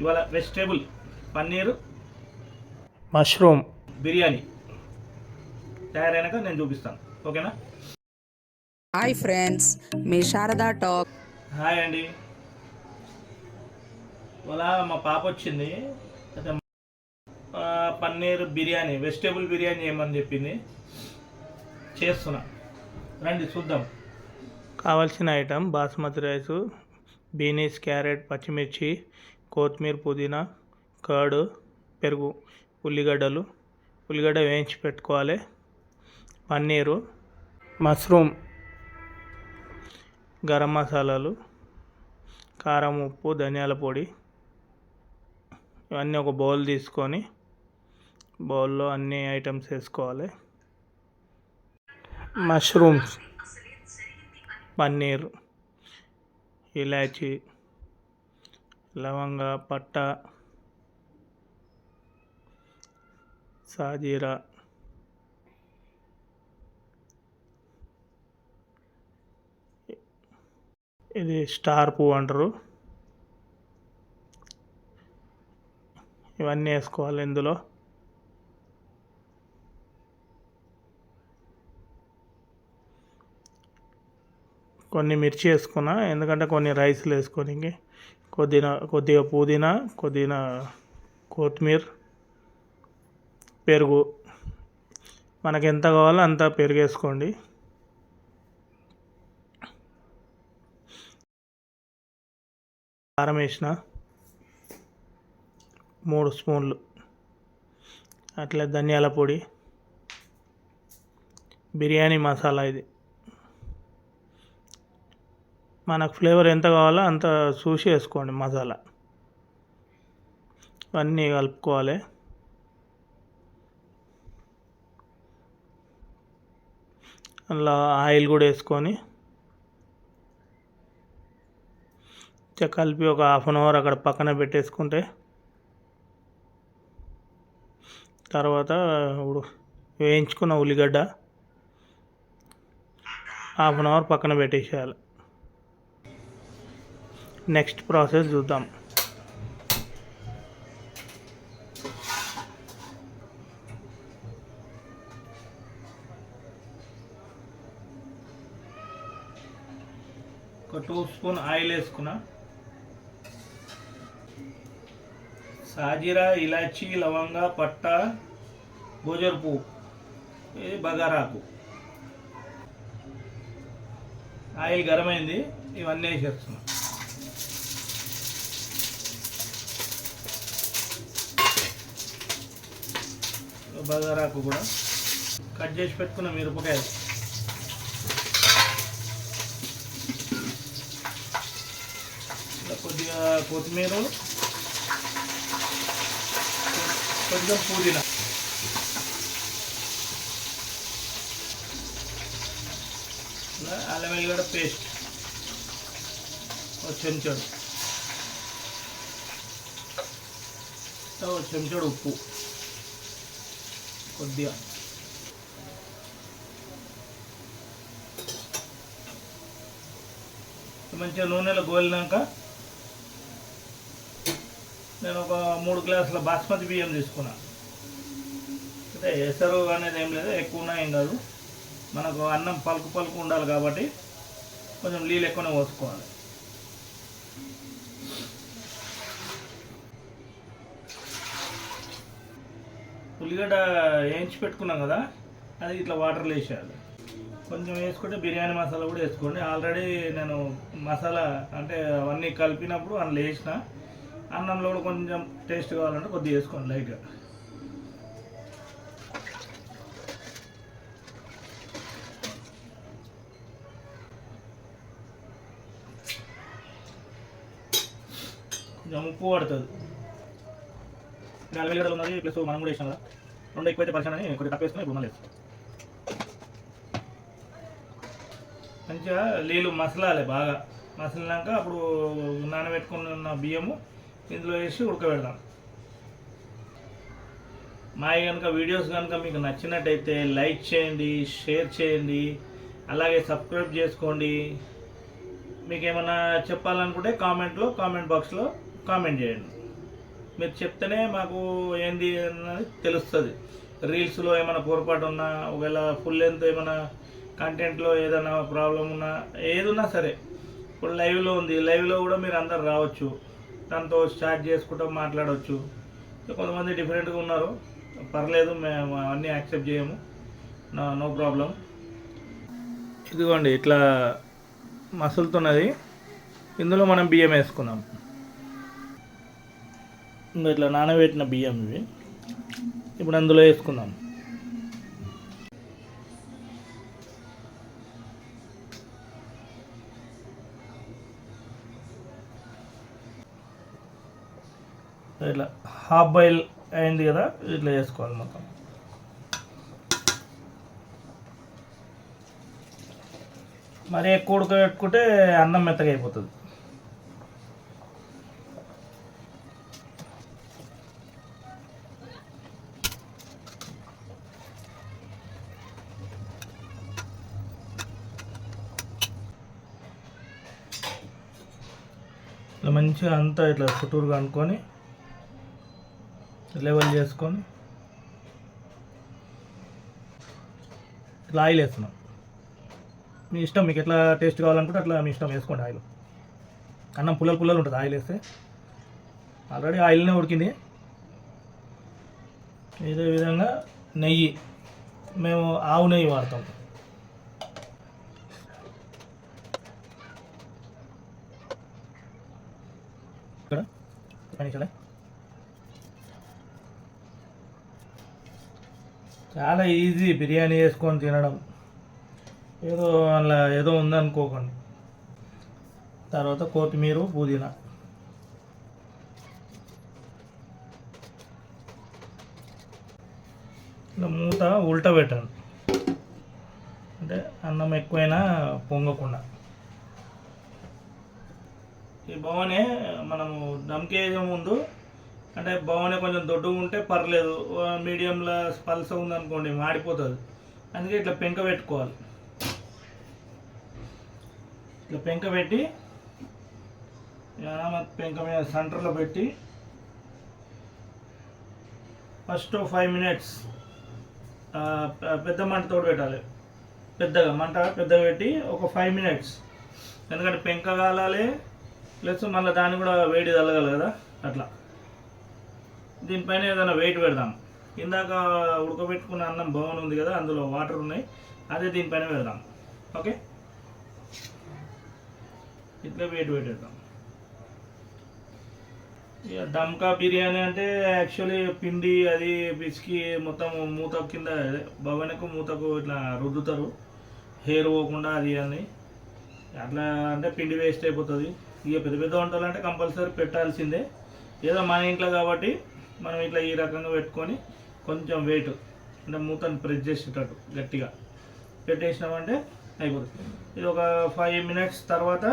ఇవాళ vegetable paneer mushroom. Biryani తయారైనాక నేను చూపిస్తాను. ఓకేనా? హాయ్ ఫ్రెండ్స్ మీ శారదా టాక్. హాయ్ అండి. ఇవాళ మా పాప వచ్చింది. అయితే పన్నీర్ బిర్యానీ వెజిటేబుల్ బిర్యానీ చేయమని చెప్పింది? చేస్తున్నా. రండి చూద్దాం. కావాల్సిన item basmati rice beans carrot పచ్చిమిర్చి కొత్తిమీర పుదీనా కర్డ్ పెరుగు ఉల్లిగడ్డలు. ఉల్లిగడ్డ వేయించి పెట్టుకోవాలి. పన్నీరు మష్రూమ్ గరం మసాలాలు కారం ఉప్పు ధనియాల పొడి. ఇవన్నీ ఒక బౌల్ తీసుకొని బౌల్లో అన్ని ఐటమ్స్ వేసుకోవాలి. మష్రూమ్స్ పన్నీర్ ఇలాచి లవంగ పట్ట సాజీరా ఇది స్టార్ పువ్వు అంటారు. ఇవన్నీ వేసుకోవాలి ఇందులో. కొన్ని మిర్చి వేసుకున్నా ఎందుకంటే కొన్ని రైస్లు వేసుకొని కొద్దిగా కొద్దిగా పుదీనా కొద్దిగా కొత్తిమీర పెరుగు. మనకి ఎంత కావాలో అంత పెరుగు వేసుకోండి. కారం వేసిన మూడు స్పూన్లు అట్లే ధనియాల పొడి బిర్యానీ మసాలా ఇది. మనకు ఫ్లేవర్ ఎంత కావాలో అంత చూసి వేసుకోండి మసాలా. అన్నీ కలుపుకోవాలి. అలా ఆయిల్ కూడా వేసుకొని కలిపి ఒక హాఫ్ అన్ అవర్ అక్కడ పక్కన పెట్టేసుకుంటే తర్వాత ఇప్పుడు వేయించుకున్న ఉల్లిగడ్డ హాఫ్ అన్ అవర్ పక్కన పెట్టేసేయాలి. నెక్స్ట్ ప్రాసెస్ చూద్దాం. ఒక టూ స్పూన్ ఆయిల్ వేసుకున్నా. సాజీరా ఇలాచి లవంగ పట్ట గోజర్ పువ్వు ఇది బగారాకు. ఆయిల్ గరమైంది ఇవన్నీ వేసేస్తున్నాం. బగారాకు కూడా కట్ చేసి పెట్టుకున్న మిరపకాయలు. కొద్దిగా కొత్తిమీర కొంచెం పుదీనా. అల్లం వెల్లిగడ్డ పేస్ట్ ఒక చెంచాడు. ఒక చెంచాడు ఉప్పు. కొద్దిగా. మంచిగా నూనెలో గోలినాక నేను ఒక మూడు గ్లాసుల బాస్మతి బియ్యం తీసుకున్నా. అంటే ఎసరు అనేది ఏం లేదు ఎక్కువ ఉన్నా ఏం కాదు. మనకు అన్నం పలుకు పలుకు ఉండాలి కాబట్టి కొంచెం నీళ్ళు ఎక్కువనే పోసుకోవాలి. ఉల్లిగడ్డ వేయించి పెట్టుకున్నాం కదా అది ఇట్లా వాటర్లో వేసేయాలి. కొంచెం వేసుకుంటే బిర్యానీ మసాలా కూడా వేసుకోండి. ఆల్రెడీ నేను మసాలా అంటే అవన్నీ కలిపినప్పుడు అందులో వేసిన అన్నంలో కూడా కొంచెం టేస్ట్ కావాలంటే కొద్దిగా వేసుకోండి లైట్గా కొంచెం ఉప్పు పడుతుంది. నలభై లీటర్లు ఉన్నది? ప్లస్ మనం కూడా వేసినాం కదా. రెండు ఎక్కువైతే పరిచయం అని కొద్దిగా తక్కువ వేసుకుని ఇప్పుడు మళ్ళీ వేస్తాం. మంచిగా నీళ్ళు మసలాలి బాగా. మసలినాక అప్పుడు నానబెట్టుకుని ఉన్న బియ్యము ఇందులో వేసి ఉడకబెడదాం. మా కనుక వీడియోస్ కనుక మీకు నచ్చినట్టయితే లైక్ చేయండి షేర్ చేయండి అలాగే సబ్స్క్రైబ్ చేసుకోండి. మీకు ఏమైనా చెప్పాలనుకుంటే కామెంట్లో కామెంట్ బాక్స్లో కామెంట్ చేయండి. మీరు చెప్తేనే మాకు ఏంది అన్నది తెలుస్తుంది. రీల్స్లో ఏమైనా పొరపాటు ఉన్నా ఒకవేళ ఫుల్ లెంత్ ఏమైనా కంటెంట్లో ఏదైనా ప్రాబ్లం ఉన్నా ఏదున్నా సరే ఇప్పుడు లైవ్లో ఉంది. లైవ్లో కూడా మీరు అందరు రావచ్చు. దాంతో స్టార్ట్ చేసుకుంటూ మాట్లాడవచ్చు కొంతమంది డిఫరెంట్గా ఉన్నారు. పర్లేదు మేము అవన్నీ యాక్సెప్ట్ చేయము. నో నో ప్రాబ్లం ఇదిగోండి ఇట్లా మసులుతున్నది ఇందులో మనం బియ్యం వేసుకుందాం. ఇట్లా నానబెట్టిన బియ్యం ఇవి ఇప్పుడు అందులో వేసుకుందాం. ఇట్లా హాఫ్ బాయిల్ అయింది కదా ఇట్లా చేసుకోవాలి మొత్తం. మరి ఎక్కువ ఉడకబెట్టుకుంటే అన్నం మెత్తగా అయిపోతుంది. ఇట్లా మంచిగా అంతా ఇట్లా చుట్టూరుగా అనుకొని లెవెల్ చేసుకొని ఇట్లా ఆయిల్ వేస్తున్నాం. మీ ఇష్టం మీకు ఎట్లా టేస్ట్ కావాలనుకుంటే అట్లా మీ ఇష్టం వేసుకోండి ఆయిల్. అన్నం పుల్లలు పుల్లలు ఉంటుంది ఆయిల్ వేస్తే. ఆల్రెడీ ఆయిల్నే ఉడికింది. ఇదే విధంగా నెయ్యి. మేము ఆవు నెయ్యి వాడతాం. ఇక్కడ. ఇక్కడ చాలా ఈజీ బిర్యానీ వేసుకొని తినడం. ఏదో అలా ఏదో ఉందనుకోకండి. తర్వాత కొత్తిమీర పుదీనా. ఇలా మూత ఉల్టా పెట్టండి అంటే అన్నం ఎక్కువైనా పొంగకుండా. ఈ భవనే మనము దమ్కేసే ముందు అంటే భవనే కొంచెం దొడ్డుగా ఉంటే పర్లేదు మీడియంలో పల్స ఉందనుకోండి మాడిపోతుంది. అందుకే ఇట్లా పెంక పెట్టుకోవాలి. ఇట్లా పెంక పెట్టి పెంక మీద సెంటర్లో పెట్టి ఫస్ట్ ఫైవ్ మినిట్స్ పెద్ద మంటతో పెట్టాలి. పెద్దగా మంట పెద్దగా పెట్టి ఒక ఫైవ్ మినిట్స్. ఎందుకంటే పెంక కాలాలి ప్లస్ మళ్ళీ దాన్ని కూడా వెయిట్ తల్లగలదు కదా అట్లా. దీనిపైన ఏదైనా వెయిట్ పెడదాం. ఇందాక ఉడకబెట్టుకున్న అన్నం బౌన్ ఉంది కదా అందులో వాటర్ ఉన్నాయి. అదే దీనిపైన పెడదాం. ఓకే ఇట్లా వెయిట్ పెట్టేద్దాం. ఇక దమ్కా బిర్యానీ అంటే యాక్చువల్లీ పిండి అది పిసికి మొత్తం మూత కింద భవనకు మూతకు ఇట్లా రుద్దుతారు. హెయిర్ పోకుండా అది అని. అట్లా అంటే పిండి వేస్ట్ అయిపోతుంది. ఇక పెద్ద పెద్ద వంటలు అంటే కంపల్సరీ పెట్టాల్సిందే. ఏదో మన ఇంట్లో కాబట్టి మనం ఇట్లా ఈ రకంగా పెట్టుకొని కొంచెం వెయిట్ అంటే మూతను ప్రెస్ చేసేటట్టు గట్టిగా పెట్టేసినామంటే అయిపోతుంది. ఇది ఒక ఫైవ్ మినిట్స్ తర్వాత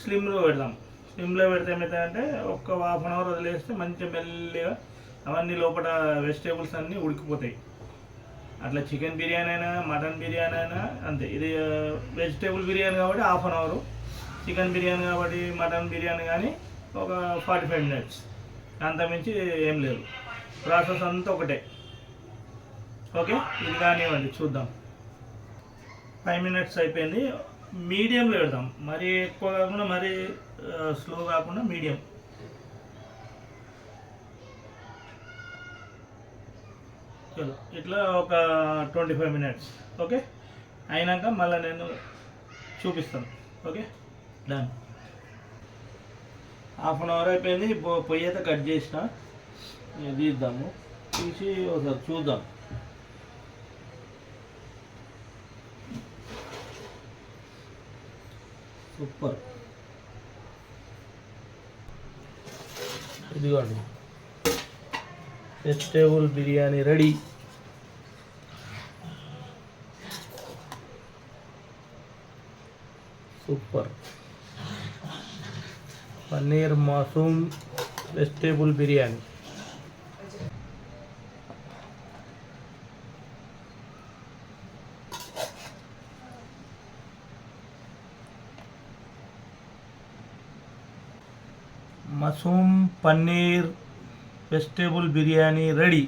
స్లిమ్లో పెడదాం. స్లిమ్లో పెడితే ఏమవుతాయంటే ఒక్క హాఫ్ అన్ అవర్ వదిలేస్తే మంచిగా మెల్లిగా అవన్నీ లోపల వెజిటేబుల్స్ అన్నీ ఉడికిపోతాయి. అట్లా చికెన్ బిర్యానీ అయినా మటన్ బిర్యానీ అయినా అంతే. ఇది uh, వెజిటేబుల్ బిర్యానీ కాబట్టి half an hour chicken biryani కాబట్టి మటన్ బిర్యానీ కానీ ఒక ఫార్టీ ఫైవ్ మినిట్స్. అంతమించి ఏం లేదు. ప్రాసెస్ అంతా ఒకటే. ఓకే? ఇది కానివ్వండి చూద్దాం. ఫైవ్ మినిట్స్ అయిపోయింది. మీడియంలో పెడదాం. మరీ ఎక్కువ కాకుండా మరీ స్లో కాకుండా మీడియం. ఇట్లా ఒక ట్వంటీ ఫైవ్ మినిట్స్. ఓకే? అయినాక మళ్ళీ నేను చూపిస్తాను. Okay? Done half an hour అయిపోయింది. పొయ్యి అయితే కట్ చేసిన. తీద్దాము. తీసి ఒకసారి చూద్దాం. సూపర్ ఇదిగోండి. Vegetable biryani ready. Super paneer mushroom vegetable biryani mushroom paneer vegetable biryani ready